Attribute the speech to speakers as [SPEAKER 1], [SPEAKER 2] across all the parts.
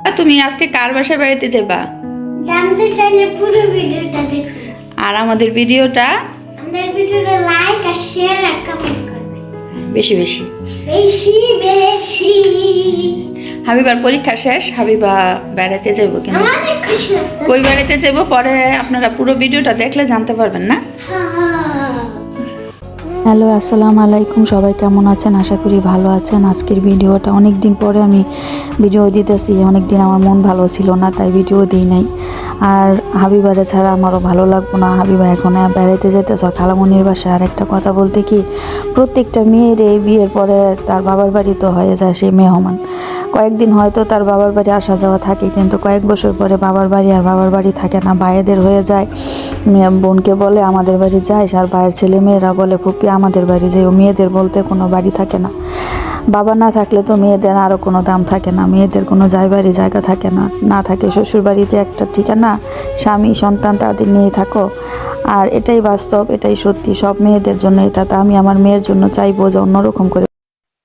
[SPEAKER 1] তুমি আজকে কার বাসায় বেড়াতে যাবা?
[SPEAKER 2] জানতে চাইলে পুরো ভিডিওটা দেখুন।
[SPEAKER 1] আর আমাদের ভিডিওটা?
[SPEAKER 2] আমাদের ভিডিওটা লাইক আর শেয়ার আর কমেন্ট করবেন।
[SPEAKER 1] বেশি বেশি।
[SPEAKER 2] বেশি বেশি।
[SPEAKER 1] হাবিবার পরীক্ষা শেষ হাবিবা বেড়াতে যাব কেন?
[SPEAKER 2] আমার খুশি লাগতো
[SPEAKER 1] কই বেড়াতে যাব? পরে আপনারা পুরো ভিডিওটা দেখলে জানতে পারবেন না?
[SPEAKER 3] হ্যালো, আসসালামু আলাইকুম। সবাই কেমন আছেন? আশা করি ভালো আছেন। আজকের ভিডিওটা অনেক দিন পরে আমি ভিডিও দিতেছি। অনেক দিন আমার মন ভালো ছিল না, তাই ভিডিও দিই নাই। আর হাবিবারে ছাড়া আমারও ভালো লাগবো না। হাবিবা এখন বেড়াইতে যেতেছে খালামনির বাসায় আর একটা কথা বলতে কি, প্রত্যেকটা মেয়ের এই বিয়ের পরে তার বাবার বাড়ি তো হয়ে যায়, সে মেহমান। কয়েকদিন হয়তো তার বাবার বাড়ি আসা যাওয়া থাকে, কিন্তু কয়েক বছর পরে বাবার বাড়ি আর বাবার বাড়ি থাকে না। ভাইয়েদের হয়ে যায়। বোনকে বলে, আমাদের বাড়ি যাইস। আর ভাইয়ের ছেলে মেয়েরা বলে, ফুপি আমাদের বাড়ি যে মেয়েদের বলতে কোনো বাড়ি থাকে না। বাবা না থাকলে তো মেয়েদের আরও কোনো দাম থাকে না। মেয়েদের কোনো বাড়ি জায়গা থাকে না। না থাকে শ্বশুর বাড়িতে একটা ঠিকানা। স্বামী, সন্তান তাদের নিয়ে থাকো। আর এটাই বাস্তব, এটাই সত্যি। সব মেয়েদের জন্য এটা। তো আমি আমার মেয়ের জন্য চাইব যে অন্যরকম করে।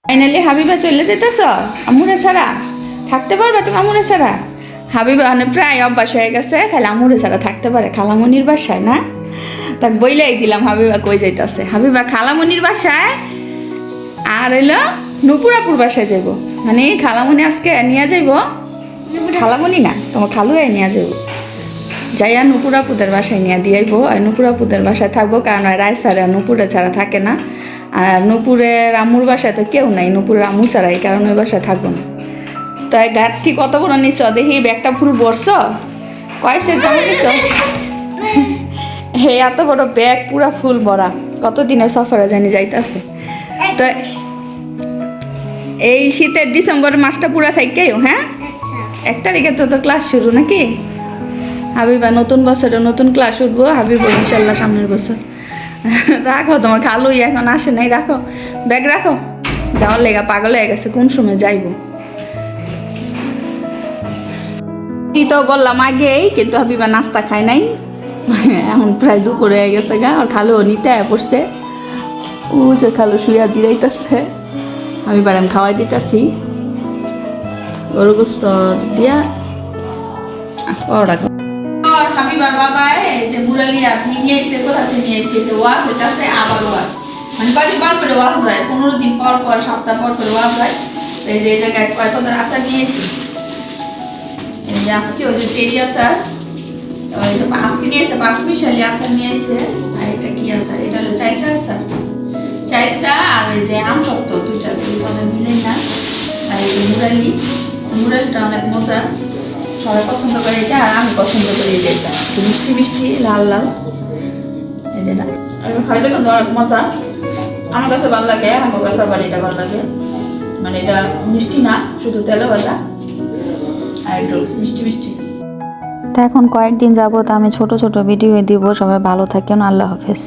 [SPEAKER 1] ফাইনালি হাবিবা চলে যেতেছ? আমুরে ছাড়া। থাকতে পারবে তুমি আমুরে ছাড়া? হাবিবা মানে প্রায় অভ্যাস হয়ে গেছে। খালি আমুরে ছাড়া থাকতে পারে। খালামনির বাসায় না? তাক বইলাই দিলাম হাবিবা কই যাইতেছে? হাবিবা খালামনির বাসায় আর এলো নুপুরাপুর বাসায় যাইব। মানে খালামনি আজকে নিয়ে যাইব। খালামনি না তোমার খালু নিয়ে যাইব। যাইয়া নুপুরাপুদের বাসায় নিয়ে দিয়াইব আর নুপুরাপুদের বাসায় থাকব কারণ রায় সারে নুপুরে ছাড়া থাকে না। আর নুপুরের আমুর বাসায় তো কেউ নাই নুপুরের আমু ছাড়া এই কারণে ওই বাসায় থাকব না। তো ঠিক কত বড় নিছ? দেখি ব্যাগটা ফুল বরছ কয়েসের জামা নিছ? হে এত বড় ব্যাগ পুরা ফুল ভরা। কত দিনের সফরে জানি যাইতাছে। তো এই শীতের ডিসেম্বর মাসটা পুরা থাকেও হ্যাঁ?
[SPEAKER 2] আচ্ছা।
[SPEAKER 1] এক তারিখে তো তো ক্লাস শুরু নাকি? হাবিবা নতুন বছরে নতুন ক্লাস উঠবো হাবিব ইনশাল্লাহ সামনের বছর। রাখো তোমার খালুই এখন আসে নাই রাখো। ব্যাগ রাখো। যাওয়ার লেগা পাগল হয়ে গেছে কোন সময় যাইবো? তো বললাম আগেই কিন্তু হাবিবা নাস্তা খায় নাই। এখন প্রায় দুপুরে হয়ে গেছে গা, আর খালু নিতে পড়ছে। ও যে খালু শুয়া জিরাইতেছে আমি বারাম খাওয়াই দিতেছি। গরু গোস্ত দিয়া আর হাবিবার বাবা যে মুরালি নিয়েছে, কোথা নিয়েছে? আবার মানে ওয়াজ হয়? পনেরো দিন পর পর, সপ্তাহ পর ওয়াজ হয়। এই যে জায়গায় আচার নিয়েছি। এই যে আজকে ওই যে চেরি আচার। ওই যে আজকে নিয়েছে পাঁচ মিশালি আচার নিয়েছে। আর এটা কি আচার? এটা হলো চাইতা আচার। চাইতা আর এই যে আম সত্য দুইটা, দুই কথা মিলে না। আর এই যে মুরালি, মুরালিটা অনেক মজা। সবাই পছন্দ করে এটা, আর আমি পছন্দ করি এই যে এটা। মিষ্টি মিষ্টি, লাল লাল। এই যেটা আমি খাইতে কিন্তু অনেক মজা। আমার কাছে ভালো লাগে, আমার কাছে আবার এটা ভালো লাগে। মানে এটা মিষ্টি না, শুধু তেলে ভাজা। আর একটু মিষ্টি মিষ্টি।
[SPEAKER 3] তো এখন কয়েকদিন যাবত আমি ছোট ছোট ভিডিও দিব। সবাই ভালো থাকেন আল্লাহ হাফেজ।